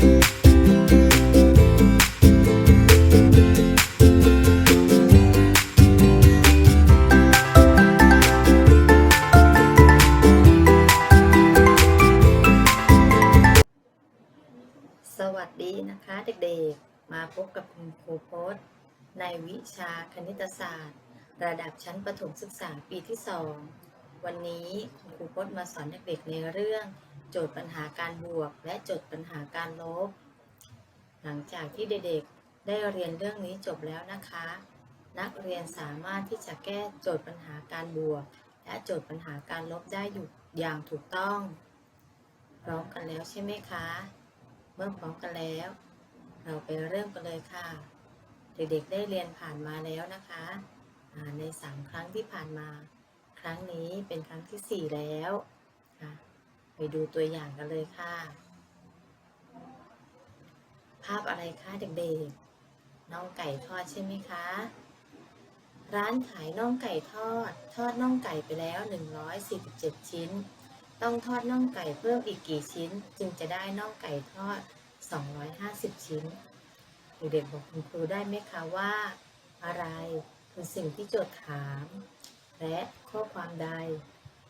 สวัสดีนะคะเด็กๆ มาพบกับคุณครูโพสในวิชาคณิตศาสตร์ ระดับชั้นประถมศึกษาปีที่ 2 วันนี้คุณครูโพสมาสอนเด็กๆในเรื่อง โจทย์ปัญหาการบวก และโจทย์ปัญหาการลบ หลังจากที่เด็กๆได้เรียนเรื่องนี้จบแล้วนะคะ นักเรียนสามารถที่จะแก้โจทย์ปัญหาการบวก และโจทย์ปัญหาการลบได้อยู่อย่างถูกต้อง พร้อมกันแล้วใช่ไหมคะ เมื่อพร้อมกันแล้ว เราไปเริ่มกันเลยค่ะ เด็กๆได้เรียนผ่านมาแล้วนะคะในสามครั้งที่ผ่านมา ครั้งนี้เป็นครั้งที่สี่แล้วค่ะ ไปดูตัวอย่างกันเลยค่ะ ภาพอะไรคะเด็กๆ น่องไก่ทอดใช่ไหมคะ ร้านขายน่องไก่ทอด ทอดน่องไก่ไปแล้ว 147 ชิ้น ต้องทอดน่องไก่เพิ่มอีกกี่ชิ้น จึงจะได้น่องไก่ทอด 250 ชิ้น เด็กๆบอกคุณครูได้ไหมคะว่า อะไรคือสิ่งที่โจทย์ถาม และข้อความใด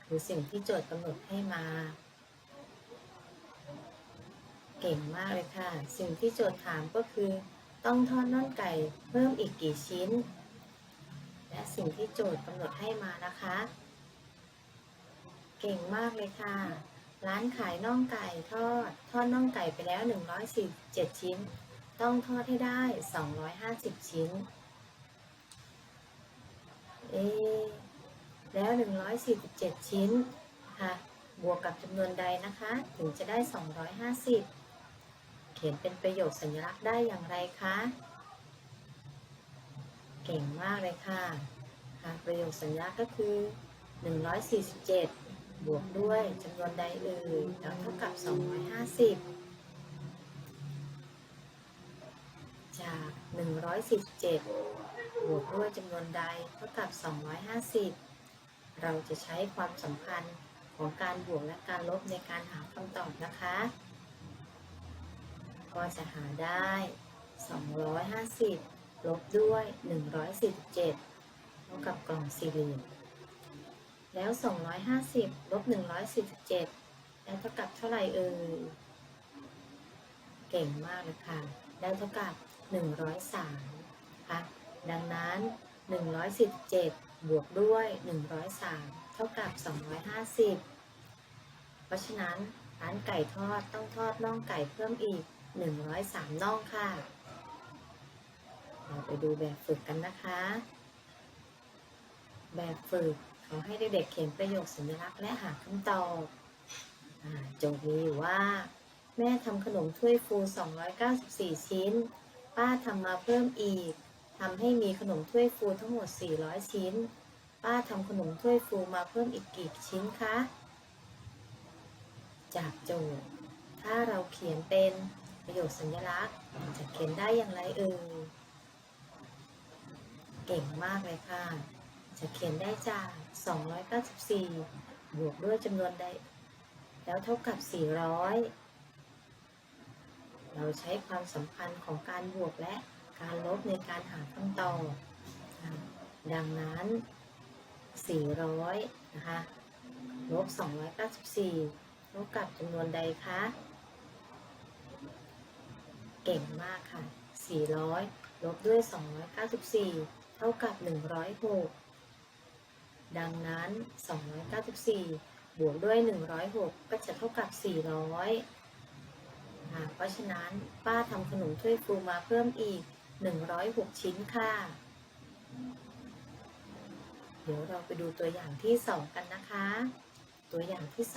คือสิ่งที่โจทย์กำหนดให้มา เก่งมากเลยค่ะ สิ่งที่โจทย์ถามก็คือ ต้องทอดน่องไก่เพิ่มอีกกี่ชิ้น และสิ่งที่โจทย์กำหนดให้มานะคะ เก่งมากเลยค่ะ ร้านขายน่องไก่ทอด ทอดน่องไก่ไปแล้ว 147 ชิ้น ต้องทอดให้ได้ 250 ชิ้น เอะแล้ว 147 ชิ้นค่ะบวกกับจำนวนใดนะคะ ถึงจะได้ 250 ขียนเป็นประโยคสัญลักษณ์ได้อย่างไรคะ เก่งมากเลยค่ะค่ะประโยคสัญลักษณ์ก็คือ 147 บวกด้วยจำนวนใดเอ่ยแล้วเท่ากับ 250 จาก 147 บวกด้วยจำนวนใดเท่ากับ 250 เราจะใช้ความสัมพันธ์ของการบวกและการลบในการหาคำตอบนะคะ ก็จะหาได้ 250 ลบด้วย 147เท่ากับกล่องสี่เหลี่ยม แล้ว 250 ลบ 147 ได้เท่ากับเท่าไหร่เอ่ย เก่งมากเลยค่ะ ได้เท่ากับ 103ค่ะ ดังนั้น 147 บวกด้วย 103 เท่ากับ 250 เพราะฉะนั้นร้านไก่ทอดต้องทอดน่องไก่เพิ่มอีก 103น่องค่ะ เราไปดูแบบฝึกกันนะคะ แบบฝึกเขาให้เด็กๆเขียนประโยคสัญลักษณ์และหาคำตอบโจทย์มีอยู่ว่า แม่ทำขนมถ้วยฟู 294 ชิ้น ป้าทำมาเพิ่มอีกทำให้มีขนมถ้วยฟูทั้งหมด 400 ชิ้น ป้าทำขนมถ้วยฟูมาเพิ่มอีกกี่ชิ้นคะ จากโจทย์ ถ้าเราเขียนเป็น ประโยคสัญลักษณ์จะเขียนได้อย่างไรเอ่ยเก่งมากเลยค่ะ จะเขียนได้จาก 294 บวกด้วยจำนวนใด แล้วเท่ากับ 400 เราใช้ความสัมพันธ์ของการบวกและการลบในการหาคำตอบดังนั้น 400 นะคะ ลบ 294 เท่ากับจำนวนใดคะ ก่งมากค่ะ 400 ลบด้วย 294 เท่ากับ 106 ดังนั้น 294 บวกด้วย 106 ก็จะเท่ากับ 400อ่าเพราะฉะนั้นป้าทำขนมถ้วยฟูมาเพิ่มอีก 106 ชิ้นค่ะ เดี๋ยวเราไปดูตัวอย่างที่ 2 กันนะคะ ตัวอย่างที่ 2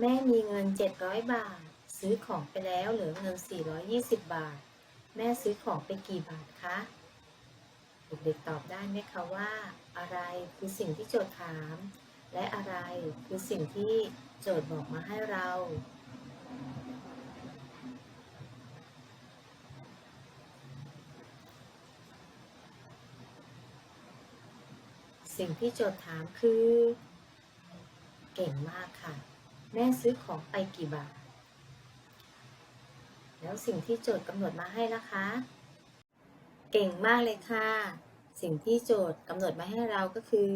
แม่มีเงิน 700 บาท ซื้อของไปแล้วเหลือเงิน 420 บาท แม่ซื้อของไปกี่บาทคะเด็กๆตอบได้ไหมคะว่า อะไรคือสิ่งที่โจทย์ถาม และอะไรคือสิ่งที่โจทย์บอกมาให้เราสิ่งที่โจทย์ถามคือ เก่งมากค่ะแแม่ซื้อของไปกี่บาท แล้วสิ่งที่โจทย์กำหนดมาให้นะคะ เก่งมากเลยค่ะ สิ่งที่โจทย์กำหนดมาให้เราก็คือ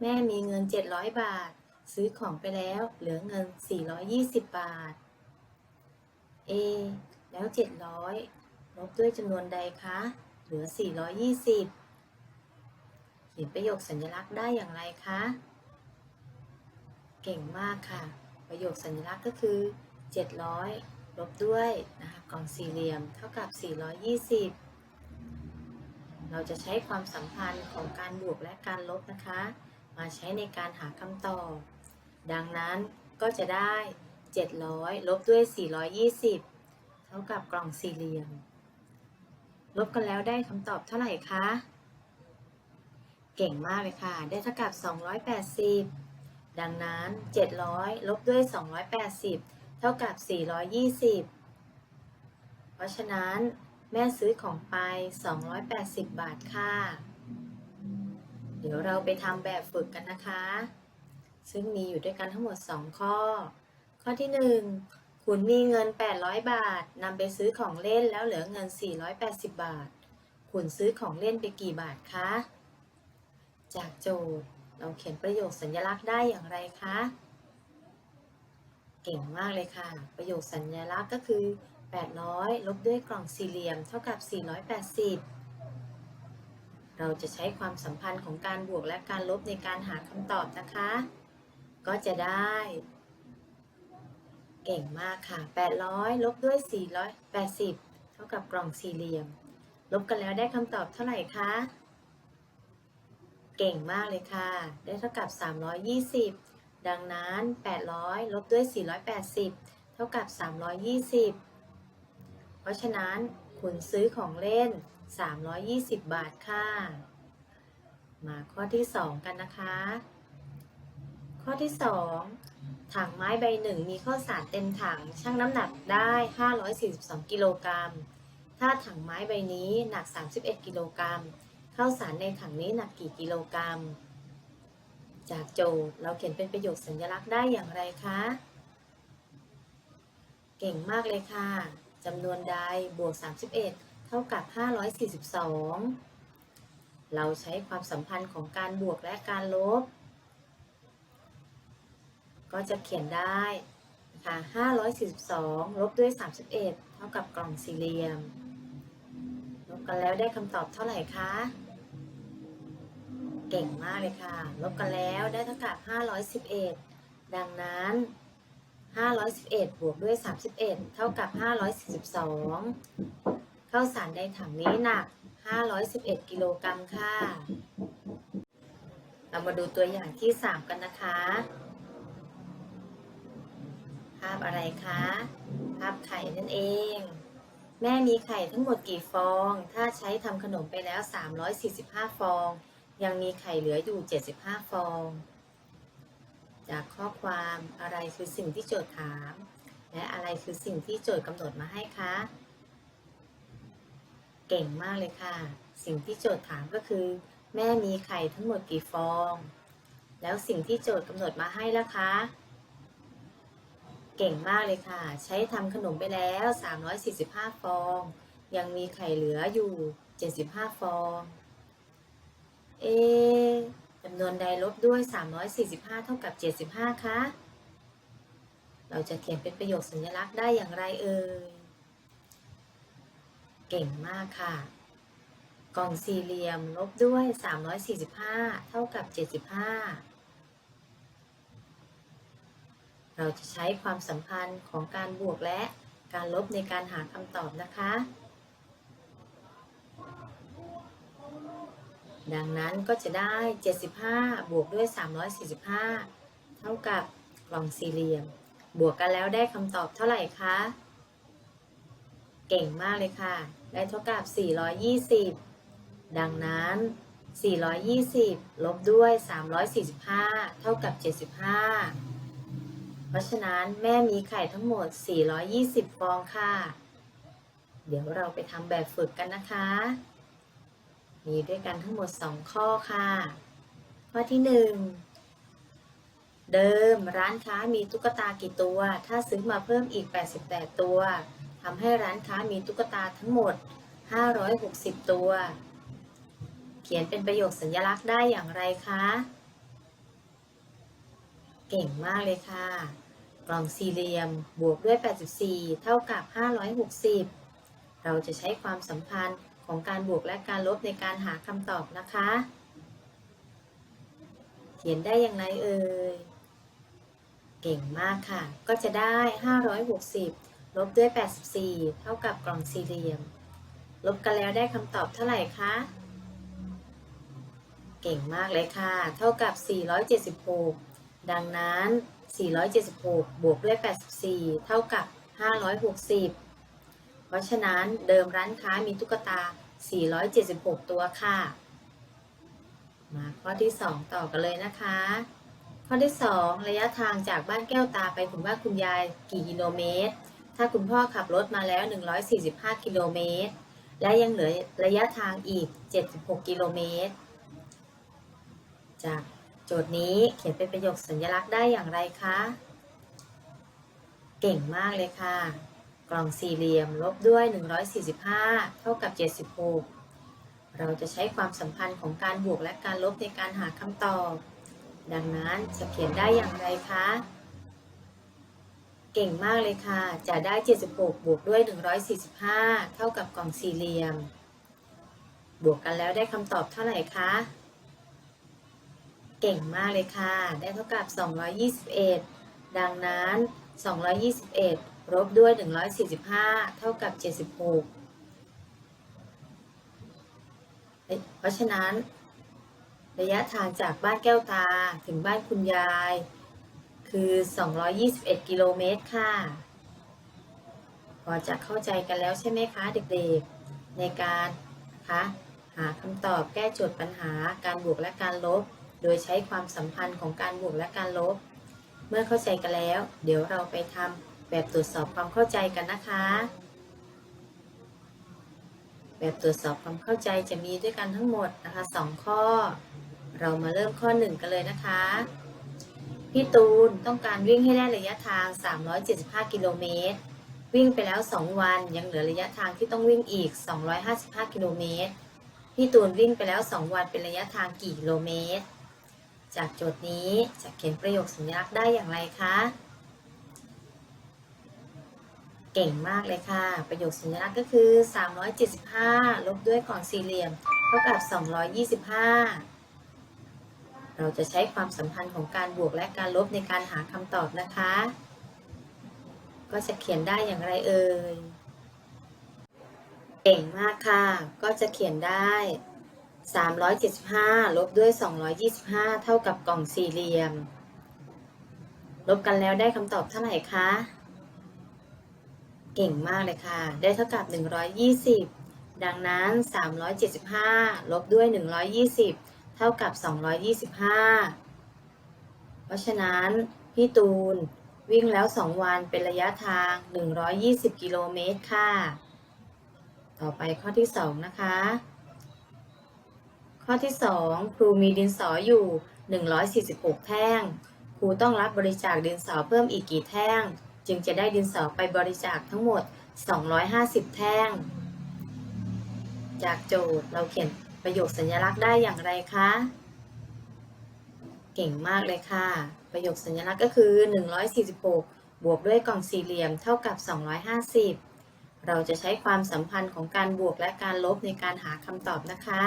แม่มีเงิน 700 บาท ซื้อของไปแล้วเหลือเงิน 420 บาท A แล้ว 700 ลบด้วยจำนวนใดคะ เหลือ 420 เขียนประโยคสัญลักษณ์ได้อย่างไรคะ เก่งมากค่ะ ประโยคสัญลักษณ์ก็คือ 700 ลบด้วยนะคะกล่องสี่เหลี่ยมเท่ากับ 420 เราจะใช้ความสัมพันธ์ของการบวกและการลบนะคะ มาใช้ในการหาคำตอบ ดังนั้นก็จะได้ 700 ลบด้วย 420 เท่ากับกล่องสี่เหลี่ยม ลบกันแล้วได้คำตอบเท่าไหร่คะ เก่งมากเลยค่ะ ได้เท่ากับ 280 ดังนั้น 700 ลบด้วย 280 เท่ากับ 420 เพราะฉะนั้นแม่ซื้อของไป 280 บาทค่ะ เดี๋ยวเราไปทำแบบฝึกกันนะคะ ซึ่งมีอยู่ด้วยกันทั้งหมด 2 ข้อ ข้อที่ 1 คุณมีเงิน 800 บาทนำไปซื้อของเล่นแล้วเหลือเงิน 480 บาท คุณซื้อของเล่นไปกี่บาทคะ จากโจทย์เราเขียนประโยคสัญลักษณ์ได้อย่างไรคะ เก่งมากเลยค่ะ ประโยคสัญลักษณ์ก็คือ 800 ลบด้วยกล่องสี่เหลี่ยม เท่ากับ 480 เราจะใช้ความสัมพันธ์ของการบวกและการลบในการหาคำตอบนะคะ ก็จะได้ เก่งมากค่ะ 800 ลบด้วย 480 เท่ากับกล่องสี่เหลี่ยม ลบกันแล้วได้คำตอบเท่าไหร่คะ เก่งมากเลยค่ะ ได้เท่ากับ 320 ดังนั้น 800 ลบด้วย 480 เท่ากับ 320 เพราะฉะนั้นคุณซื้อของเล่น 320 บาทค่ะ มาข้อที่ 2 กันนะคะ ข้อที่ 2 ถังไม้ใบหนึ่งมีข้าวสารเต็มถังชั่งน้ำหนักได้ 542 กิโลกรัม ถ้าถังไม้ใบนี้หนัก 31 กิโลกรัมข้าวสารในถังนี้หนักกี่กิโลกรัม จากโจทย์เราเขียนเป็นประโยคสัญลักษณ์ได้อย่างไรคะ เก่งมากเลยค่ะจำนวนใดบวก 31 เท่ากับ 542 เราใช้ความสัมพันธ์ของการบวกและการลบ ก็จะเขียนได้นะคะ542 ลบด้วย 31 เท่ากับกล่องสี่เหลี่ยม ลบกันแล้วได้คำตอบเท่าไหร่คะ เก่งมากเลยค่ะ ลบกันแล้วได้เท่ากับ 511 ดังนั้น 511 บวกด้วย 31 เท่ากับ 542 ข้าวสารในถังนี้หนัก 511 กิโลกรัมค่ะ เรามาดูตัวอย่างที่ 3 กันนะคะ ภาพอะไรคะ ภาพไข่นั่นเอง แม่มีไข่ทั้งหมดกี่ฟอง ถ้าใช้ทำขนมไปแล้ว 345 ฟอง ยังมีไข่เหลืออยู่ 75 ฟอง จากข้อความอะไรคือสิ่งที่โจทย์ถาม และอะไรคือสิ่งที่โจทย์กำหนดมาให้คะ เก่งมากเลยค่ะ สิ่งที่โจทย์ถามก็คือ แม่มีไข่ทั้งหมดกี่ฟอง แล้วสิ่งที่โจทย์กำหนดมาให้ล่ะคะ เก่งมากเลยค่ะ ใช้ทำขนมไปแล้ว 345 ฟอง ยังมีไข่เหลืออยู่ 75 ฟอง เอจำนวนใดลบด้วย 345 เท่ากับ 75 คะ เราจะเขียนเป็นประโยคสัญลักษณ์ได้อย่างไรเอ่ย เก่งมากค่ะ กล่องสี่เหลี่ยมลบด้วย 345 เท่ากับ 75 เราจะใช้ความสัมพันธ์ของการบวกและการลบในการหาคำตอบนะคะ ดังนั้นก็จะได้ 75 บวกด้วย 345 เท่ากับกล่องสี่เหลี่ยม บวกกันแล้วได้คำตอบเท่าไหร่คะ เก่งมากเลยค่ะ ได้เท่ากับ 420 ดังนั้น 420 ลบด้วย 345 เท่ากับ 75 เพราะฉะนั้นแม่มีไข่ทั้งหมด 420 ฟองค่ะ เดี๋ยวเราไปทำแบบฝึกกันนะคะ มีด้วยกันทั้งหมด 2 ข้อค่ะ ข้อที่ 1 เดิมร้านค้ามีตุ๊กตากี่ตัว ถ้าซื้อมาเพิ่มอีก 88 ตัวทำให้ร้านค้ามีตุ๊กตาทั้งหมด 560 ตัว เขียนเป็นประโยคสัญลักษณ์ได้อย่างไรคะ เก่งมากเลยค่ะ กล่องสี่เหลี่ยมบวกด้วย 84 เท่ากับ 560 เราจะใช้ความสัมพันธ์ ของการบวกและการลบในการหาคำตอบนะคะ เขียนได้อย่างไรเอ่ย เก่งมากค่ะ ก็จะได้ 560 ลบด้วย 84 เท่ากับกล่องสี่เหลี่ยม ลบกันแล้วได้คำตอบเท่าไหร่คะ เก่งมากเลยค่ะ เท่ากับ 476 ดังนั้น 476 บวกด้วย 84 เท่ากับ 560 ราะฉะนั้นเดิมร้านค้ามีตุ๊กตา 476 ตัวค่ะ มาข้อที่ 2 ต่อกันเลยนะคะ ข้อที่ 2 ระยะทางจากบ้านแก้วตาไปถึงบ้านคุณยายกี่กิโลเมตร ถ้าคุณพ่อขับรถมาแล้ว 145 กิโลเมตร และยังเหลือระยะทางอีก 76 กิโลเมตร จากโจทย์นี้เขียนเป็นประโยคสัญลักษณ์ได้อย่างไรคะ เก่งมากเลยค่ะ กล่องสี่เหลี่ยมลบด้วย 145 เท่ากับ 76 เราจะใช้ความสัมพันธ์ของการบวกและการลบในการหาคำตอบ ดังนั้นจะเขียนได้อย่างไรคะ เก่งมากเลยค่ะ จะได้ 76 บวกด้วย 145 เท่ากับกล่องสี่เหลี่ยม บวกกันแล้วได้คำตอบเท่าไหร่คะ เก่งมากเลยค่ะ ได้เท่ากับ 221 ดังนั้น 221 ลบด้วย 145 เท่ากับ 76 เพราะฉะนั้น ระยะทางจากบ้านแก้วตาถึงบ้านคุณยาย คือ 221 กิโลเมตรค่ะ พอจะเข้าใจกันแล้วใช่ไหมคะเด็กๆ ในการคะหาคำตอบแก้โจทย์ปัญหาการบวกและการลบ โดยใช้ความสัมพันธ์ของการบวกและการลบ เมื่อเข้าใจกันแล้ว เดี๋ยวเราไปทำ แบบตรวจสอบความเข้าใจกันนะคะ แบบตรวจสอบความเข้าใจจะมีด้วยกันทั้งหมดนะคะ 2 ข้อ เรามาเริ่มข้อ 1 กันเลยนะคะ พี่ตูนต้องการวิ่งให้ได้ระยะทาง 375 กิโลเมตร วิ่งไปแล้ว 2 วันยังเหลือระยะทางที่ต้องวิ่งอีก 255 กิโลเมตร พี่ตูนวิ่งไปแล้ว 2 วันเป็นระยะทางกี่กิโลเมตร จากโจทย์นี้จะเขียนประโยคสัญลักษณ์ได้อย่างไรคะ เก่งมากเลยค่ะ ประโยคสัญลักษณ์ก็คือ 375 ลบด้วยกล่องสี่เหลี่ยม เท่ากับ 225 เราจะใช้ความสัมพันธ์ของการบวกและการลบในการหาคำตอบนะคะ ก็จะเขียนได้อย่างไรเอ่ย เก่งมากค่ะ ก็จะเขียนได้ 375 ลบด้วย 225 เท่ากับกล่องสี่เหลี่ยม ลบกันแล้วได้คำตอบเท่าไหร่คะ เก่งมากเลยค่ะ ได้เท่ากับ 120 ดังนั้น 375 ลบด้วย 120 เท่ากับ 225 เพราะฉะนั้น พี่ตูนวิ่งแล้ว 2 วันเป็นระยะทาง 120 กิโลเมตรค่ะ ต่อไปข้อที่ 2 นะคะ ข้อที่ 2 ครูมีดินสออยู่ 146 แท่ง ครูต้องรับบริจาคดินสอเพิ่มอีกกี่แท่ง จึงจะได้ดินสอไปบริจาคทั้งหมด 250 แท่ง จากโจทย์เราเขียนประโยคสัญลักษณ์ได้อย่างไรคะ เก่งมากเลยค่ะ ประโยคสัญลักษณ์ก็คือ 146 บวกด้วยกล่องสี่เหลี่ยมเท่ากับ 250 เราจะใช้ความสัมพันธ์ของการบวกและการลบในการหาคำตอบนะคะ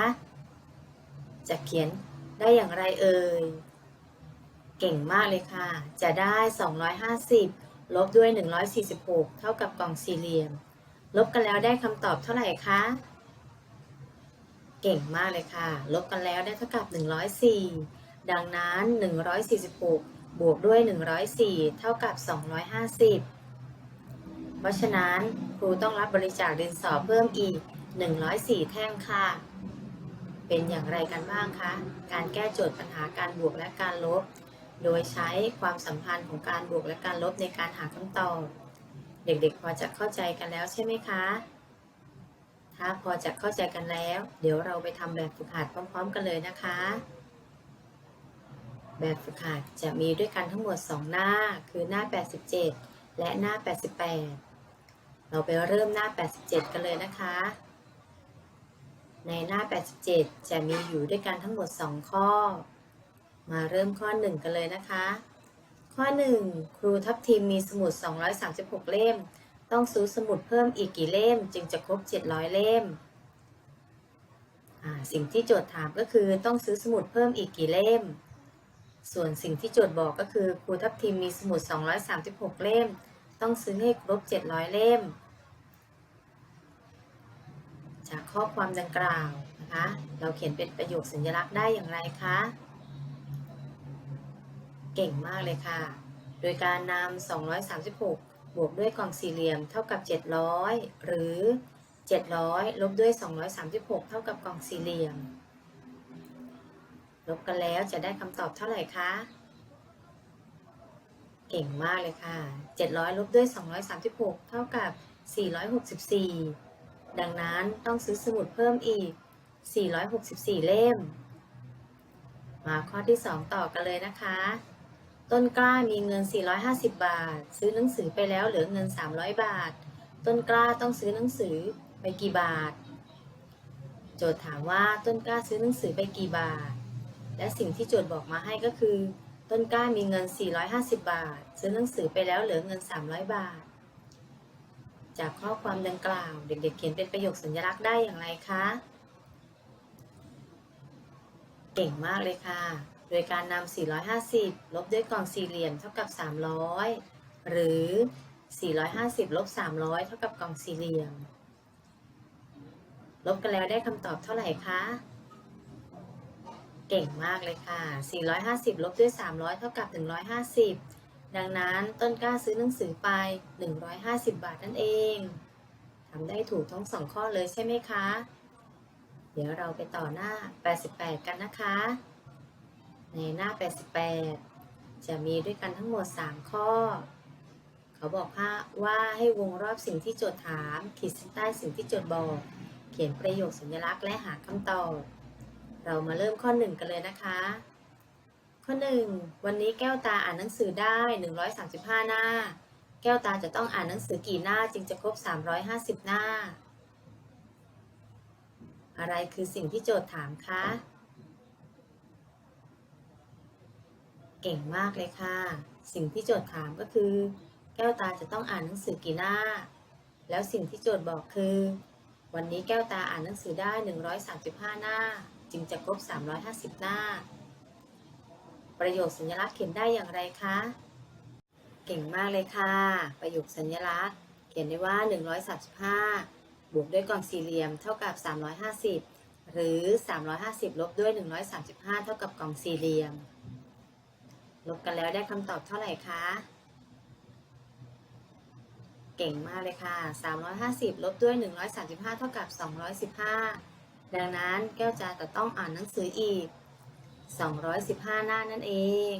จะเขียนได้อย่างไรเอ่ย เก่งมากเลยค่ะ จะได้ 250 ลบด้วย 146 เท่ากับกล่องสี่เหลี่ยม ลบกันแล้วได้คำตอบเท่าไหร่คะ เก่งมากเลยค่ะ ลบกันแล้วได้เท่ากับ 104 ดังนั้น 146 บวกด้วย 104 เท่ากับ 250 เพราะฉะนั้นครูต้องรับบริจาคดินสอเพิ่มอีก 104 แท่งค่ะ เป็นอย่างไรกันบ้างคะ การแก้โจทย์ปัญหาการบวกและการลบ โดยใช้ความสัมพันธ์ของการบวกและการลบในการหาคำตอบ เด็กๆ พอจะเข้าใจกันแล้วใช่ไหมคะ ถ้าพอจะเข้าใจกันแล้ว เดี๋ยวเราไปทำแบบฝึกหัดพร้อม ๆ กันเลยนะคะ แบบฝึกหัดจะมีด้วยกันทั้งหมด 2 หน้า คือหน้า 87 และหน้า 88 เราไปเริ่มหน้า 87 กันเลยนะคะ ในหน้า 87 จะมีอยู่ด้วยกันทั้งหมด 2 ข้อ มาเริ่มข้อ 1 กันเลยนะคะ ข้อ 1 ครูทัพทีมมีสมุด 236 เล่ม ต้องซื้อสมุดเพิ่มอีกกี่เล่ม จึงจะครบ 700 เล่ม สิ่งที่โจทย์ถามก็คือต้องซื้อสมุดเพิ่มอีกกี่เล่ม ส่วนสิ่งที่โจทย์บอกก็คือครูทัพทีมมีสมุด 236 เล่ม ต้องซื้อให้ครบ 700 เล่ม จากข้อความดังกล่าวนะคะ เราเขียนเป็นประโยคสัญลักษณ์ได้อย่างไรคะ เก่งมากเลยค่ะ โดยการนำ 236 บวกด้วยกล่องสี่เหลี่ยมเท่ากับ 700 หรือ 700 ลบด้วย 236 เท่ากับกล่องสี่เหลี่ยม ลบกันแล้วจะได้คำตอบเท่าไหร่คะ เก่งมากเลยค่ะ 700 ลบด้วย 236 เท่ากับ 464 ดังนั้นต้องซื้อสมุดเพิ่มอีก 464 เล่ม มาข้อที่ 2 ต่อกันเลยนะคะ ต้นกล้ามีเงิน 450 บาท ซื้อหนังสือไปแล้วเหลือเงิน 300 บาท ต้นกล้าต้องซื้อหนังสือไปกี่บาท โจทย์ถามว่าต้นกล้าซื้อหนังสือไปกี่บาท และสิ่งที่โจทย์บอกมาให้ก็คือ ต้นกล้ามีเงิน 450 บาท ซื้อหนังสือไปแล้วเหลือเงิน 300 บาท จากข้อความดังกล่าว เด็กๆ เขียนเป็นประโยคสัญลักษณ์ได้อย่างไรคะ เก่งมากเลยค่ะ โดยการนำ 450 ลบด้วยกล่องสี่เหลี่ยมเท่ากับ 300 หรือ 450 ลบ 300 เท่ากับกล่องสี่เหลี่ยม ลบกันแล้วได้คำตอบเท่าไหร่คะ เก่งมากเลยค่ะ 450 ลบด้วย 300 เท่ากับ 150 ดังนั้นต้นกล้าซื้อหนังสือไป 150 บาทนั่นเอง ทำได้ถูกทั้งสองข้อเลยใช่ไหมคะ เดี๋ยวเราไปต่อหน้า 88 กันนะคะ ในหน้า 88 จะมีด้วยกันทั้งหมด 3 ข้อ เขาบอกว่าให้วงรอบสิ่งที่โจทย์ถาม ขีดเส้นใต้สิ่งที่โจทย์บอก เขียนประโยคสัญลักษณ์และหาคำตอบ เรามาเริ่มข้อ 1 กันเลยนะคะ ข้อ 1 วันนี้แก้วตาอ่านหนังสือได้ 135 หน้า แก้วตาจะต้องอ่านหนังสือกี่หน้าจึงจะครบ 350 หน้า อะไรคือสิ่งที่โจทย์ถามคะ ก่งมากเลยค่ะ สิ่งที่โจทย์ถามก็คือ แก้วตาจะต้องอ่านหนังสือกี่หน้า แล้วสิ่งที่โจทย์บอกคือ วันนี้แก้วตาอ่านหนังสือได้ 135 หน้า จึงจะครบ 350 หน้า ประโยคสัญลักษณ์เขียนได้อย่างไรคะ เก่งมากเลยค่ะ ประโยคสัญลักษณ์ เขียนได้ว่า 135 บวกด้วยกล่องสี่เหลี่ยมเท่ากับ 350 หรือ 350 ลบด้วย 135 เท่ากับกล่องสี่เหลี่ยม ลบกันแล้วได้คำตอบเท่าไหร่คะ เก่งมากเลยค่ะ 350 ลบด้วย 135 เท่ากับ 215 ดังนั้นแก้วจาจะต้องอ่านหนังสืออีก 215 หน้านั่นเอง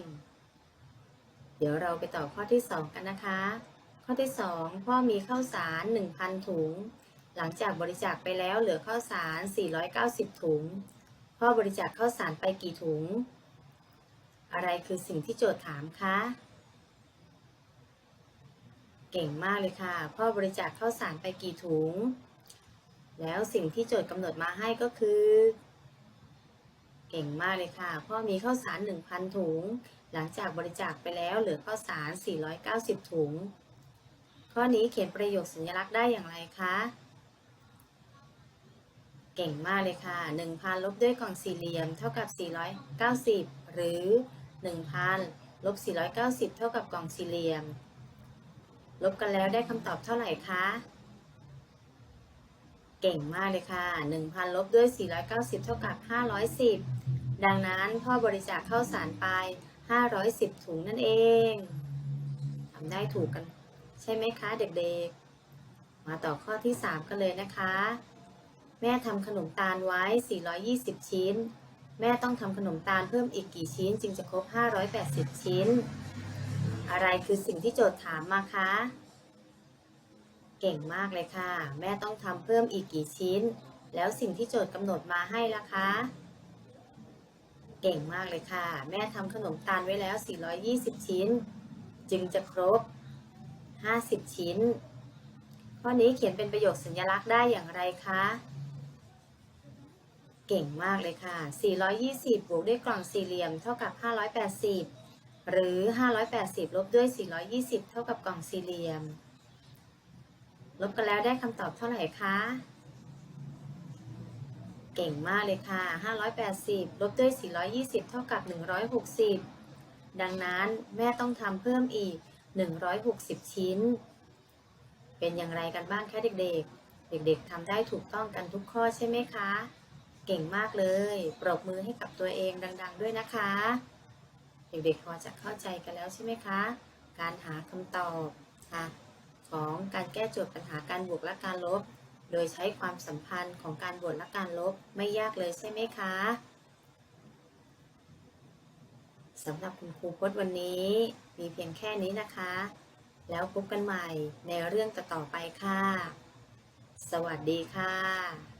เดี๋ยวเราไปต่อข้อที่ 2 กันนะคะ ข้อที่ 2 พ่อมีข้าวสาร 1,000 ถุง หลังจากบริจาคไปแล้วเหลือข้าวสาร 490 ถุง พ่อบริจาคข้าวสารไปกี่ถุง อะไรคือสิ่งที่โจทย์ถามคะ เก่งมากเลยค่ะ พ่อบริจาคข้าวสารไปกี่ถุง แล้วสิ่งที่โจทย์กำหนดมาให้ก็คือ เก่งมากเลยค่ะ พ่อมีข้าวสาร 1,000 ถุง หลังจากบริจาคไปแล้วเหลือข้าวสาร 490 ถุง ข้อนี้เขียนประโยคสัญลักษณ์ได้อย่างไรคะ เก่งมากเลยค่ะ 1,000 ลบด้วยกล่องสี่เหลี่ยม เท่ากับ 490 หรือ 1,000ลบ490 เท่ากับกล่องสี่เหลี่ยม ลบกันแล้วได้คำตอบเท่าไหร่คะ เก่งมากเลยค่ะ 1,000 ลบด้วย 490 เท่ากับ 510 ดังนั้นพ่อบริจาคเข้าสารไป 510 ถุงนั่นเองทำได้ถูกกัน ใช่ไหมคะเด็กๆ มาต่อข้อที่ 3 กันเลยนะคะ แม่ทำขนมตาลไว้ 420 ชิ้น แม่ต้องทำขนมตาลเพิ่มอีกกี่ชิ้น จึงจะครบ 580 ชิ้น อะไรคือสิ่งที่โจทย์ถามมาคะ เก่งมากเลยค่ะ แม่ต้องทำเพิ่มอีกกี่ชิ้น แล้วสิ่งที่โจทย์กำหนดมาให้ล่ะคะ เก่งมากเลยค่ะ แม่ทำขนมตาลไว้แล้ว 420 ชิ้น จึงจะครบ 50 ชิ้น ข้อนี้เขียนเป็นประโยคสัญลักษณ์ได้อย่างไรคะ เก่งมากเลยค่ะ 420 บวกด้วยกล่องสี่เหลี่ยมเท่ากับ 580 หรือ 580 ลบด้วย 420 เท่ากับกล่องสี่เหลี่ยม ลบกันแล้วได้คำตอบเท่าไหร่คะ เก่งมากเลยค่ะ 580 ลบด้วย 420 เท่ากับ 160 ดังนั้นแม่ต้องทำเพิ่มอีก 160 ชิ้น เป็นอย่างไรกันบ้างคะเด็กๆ เด็กๆทำได้ถูกต้องกันทุกข้อใช่ไหมคะ เก่งมากเลย ปรบมือให้กับตัวเองดัง ๆ ด้วยนะคะ เด็กๆพอจะเข้าใจกันแล้วใช่ไหมคะ การหาคำตอบค่ะของการแก้โจทย์ปัญหาการบวกและการลบ โดยใช้ความสัมพันธ์ของการบวกและการลบไม่ยากเลยใช่ไหมคะสำหรับคุณครูพจน์วันนี้ มีเพียงแค่นี้นะคะ แล้วพบกันใหม่ในเรื่องต่อๆไปค่ะ สวัสดีค่ะ